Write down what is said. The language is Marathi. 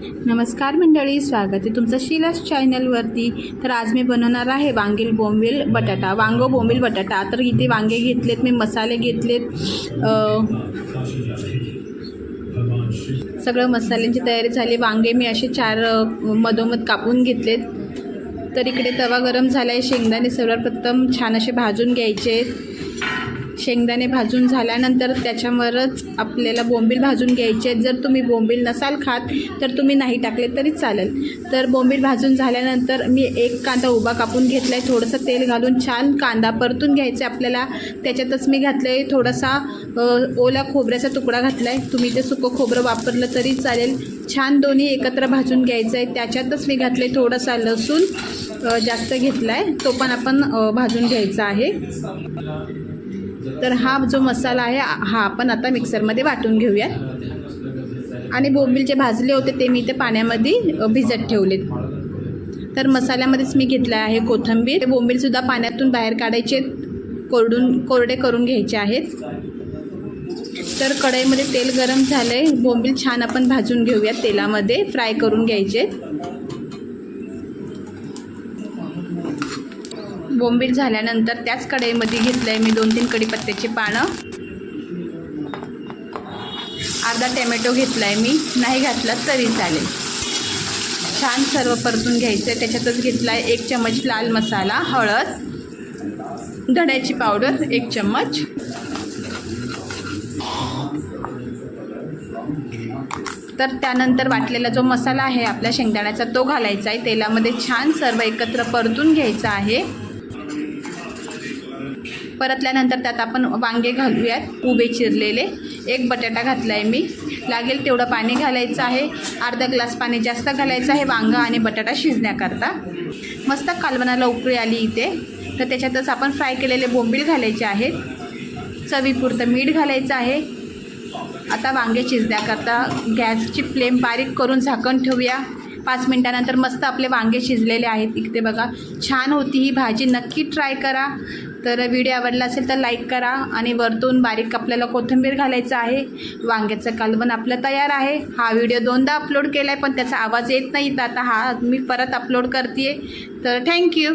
नमस्कार मंडळी स्वागत आहे तुमचं शिलास चॅनलवरती. तर आज मी बनवणार आहे वांगील बोंबील बटाटा. वांग बोंबील बटाटा. तर इथे वांगे घेतलेत मी मसाले घेतलेत. सगळं मसाल्यांची तयारी झाली. वांगे मी असे चार मधोमध कापून घेतलेत. तर इकडे तवा गरम झाला आहे शेंगदाणे सर्वप्रथम छान असे भाजून घ्यायचे. शेंगदाणे भाजून झाल्यानंतर त्याच्यावरच आपल्याला बोंबील भाजून घ्यायचे आहेत. जर तुम्ही बोंबील नसाल खात तर तुम्ही नाही टाकले तरी चालेल. तर बोंबील भाजून झाल्यानंतर मी एक कांदा उभा कापून घेतला आहे थोडंसं तेल घालून छान कांदा परतून घ्यायचं आहे आपल्याला. त्याच्यातच मी घातलं आहे थोडासा ओला खोबऱ्याचा तुकडा घातला आहे तुम्ही ते सुकं खोबरं वापरलं तरी चालेल. छान दोन्ही एकत्र भाजून घ्यायचं आहे त्याच्यातच मी घातलं आहे थोडासा लसूण जास्त घेतला आहे तो पण आपण भाजून घ्यायचा आहे. तर हा जो मसाला आहे हा आपण आता मिक्सरमध्ये वाटून घेऊयात. आणि बोंबील जे भाजले होते ते मी ते पाण्यामध्ये भिजत ठेवलेत. तर मसाल्यामध्येच मी घेतलं आहे कोथिंबीर. बोंबीलसुद्धा पाण्यातून बाहेर काढायचे कोरडून कोरडे करून घ्यायचे आहेत. तर कढईमध्ये तेल गरम झालं आहे बोंबील छान आपण भाजून घेऊयात तेलामध्ये फ्राय करून घ्यायचे बोंबील झाल्यानंतर त्याच कढईमध्ये घेतलं आहे मी दोन तीन कढीपत्त्याची पानं. अर्धा टॅमॅटो घेतला आहे मी. नाही घातला तरी चालेल. छान सर्व परतून घ्यायचं आहे त्याच्यातच घेतला आहे एक चम्मच लाल मसाला हळद धड्याची पावडर एक चम्मच. तर त्यानंतर वाटलेला जो मसाला आहे आपल्या शेंगदाण्याचा तो घालायचा आहे. तेलामध्ये छान सर्व एकत्र परतून घ्यायचा आहे. परतल्यानंतर त्यात आपण वांगे घालूयात उभे चिरलेले. एक बटाटा घातला आहे मी. लागेल तेवढं पाणी घालायचं आहे. अर्धा ग्लास पाणी जास्त घालायचं आहे वांगा आणि बटाटा शिजण्याकरता. मस्त कालवणाला उकळी आली इथे. तर त्याच्यातच आपण फ्राय केलेले बोंबील घालायचे आहेत. चवीपुरतं मीठ घालायचं आहे. आता वांगे शिजण्याकरता गॅसची फ्लेम बारीक करून झाकण ठेवूया. पाच मिनटानंतर मस्त आपले वांगे शिजलेले आहेत. इकडे बघा छान होती ही भाजी. नक्की ट्राय करा. तर व्हिडिओ आवडला असेल तर लाईक करा आणि वरतून बारीक आपल्याला कोथिंबीर घालायचं आहे. वांग्याचं कालवण आपलं तयार आहे. हा व्हिडिओ दोनदा अपलोड केला आहे पण त्याचा आवाज येत नाही. तर आता हा मी परत अपलोड करते तर थँक्यू